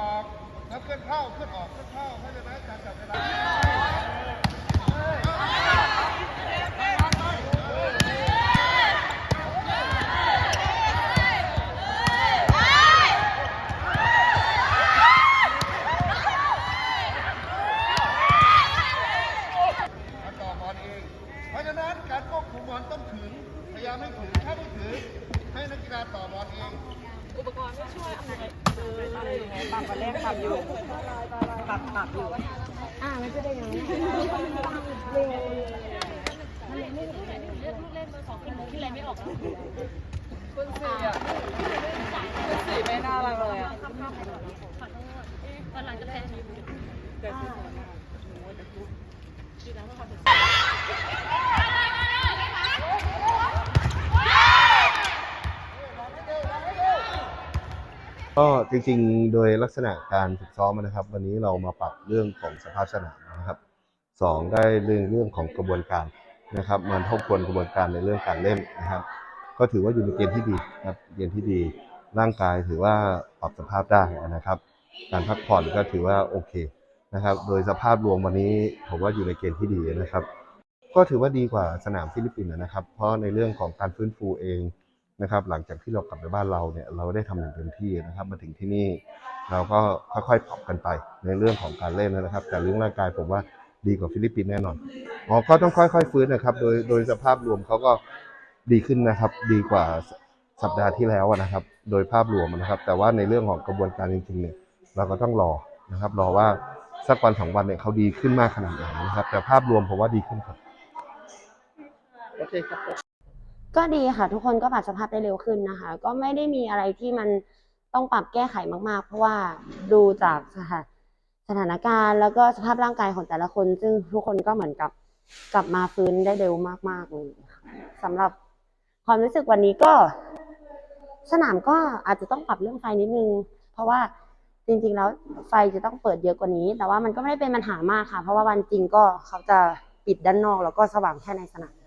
ออกแล้วเคลื่อนเข้าเคลื่อนออกเคลื่อนเข้าไม่เป็นไรการจับเวลาให้นักกีฬาต่อบอลเอง อุปกรณ์ก็ช่วยอำนวย ต่ำกว่าแรกปรับอยู่ปรับปรับอยู่อ่ามันจะได้ยังไงเร็วเลือกลูกเล่นเบอร์สองกินมุกที่ไรไม่ออกคุณสี่อะคุณสี่ไม่น่ารักเลยอะตอนหลังจะแพ้ดีแล้วว่าเขาจะ ก็จริงๆ โดยลักษณะการฝึกซ้อมนะครับ วันนี้เรามาปรับเรื่องของสภาพสนามนะครับสองได้เรื่องเรื่องของกระบวนการนะครับมันทบทวนกระบวนการในเรื่องการเล่นนะครับ ก็ถือว่าอยู่ในเกณฑ์ที่ดีครับเกณฑ์ที่ดีร่างกายถือว่าปรับสภาพได้นะครับ การพักผ่อนก็ถือว่าโอเคนะครับ โดยสภาพรวมวันนี้ผมว่าอยู่ในเกณฑ์ที่ดีนะครับ ก็ถือว่าดีกว่าสนามฟิลิปปินส์นะครับ เพราะในเรื่องของการฟื้นฟูเอง นะครับ หลังจากที่เรากลับไปบ้านเราเนี่ยเราได้ทำอย่างเต็มที่นะครับ มาถึงที่นี่เราก็ค่อยๆปรับกันไปในเรื่องของการเล่นนะครับ แต่เรื่องร่างกายผมว่าดีกว่าฟิลิปปินส์แน่นอนอ๋อก็ต้องค่อยๆฟื้นนะครับ โดยโดยสภาพรวมเขาก็ดีขึ้นนะครับ ดีกว่าสัปดาห์ที่แล้วนะครับ โดยภาพรวมนะครับ แต่ว่าในเรื่องของกระบวนการจริงๆเนี่ยเราก็ต้องรอนะครับ รอว่าสักวันสองวันเนี่ยเขาดีขึ้นมากขนาดไหนนะครับ แต่ภาพรวมผมว่าดีขึ้นครับ โอเคครับ ก็ดีค่ะ ทุกคนก็ปรับสภาพได้เร็วขึ้นนะคะ ก็ไม่ได้มีอะไรที่มันต้องปรับแก้ไขมากๆ เพราะว่าดูจากสถานสถานการณ์แล้วก็สภาพร่างกายของแต่ละคน ซึ่งทุกคนก็เหมือนกับกลับมาฟื้นได้เร็วมากๆเลยค่ะสำหรับความรู้สึกวันนี้ก็ สนามก็อาจจะต้องปรับเรื่องไฟนิดนึง เพราะว่าจริงๆแล้วไฟจะต้องเปิดเยอะกว่านี้ แต่ว่ามันก็ไม่ได้เป็นปัญหามากค่ะ เพราะว่าวันจริงก็เขาจะปิดด้านนอกแล้วก็สว่างแค่ในสนาม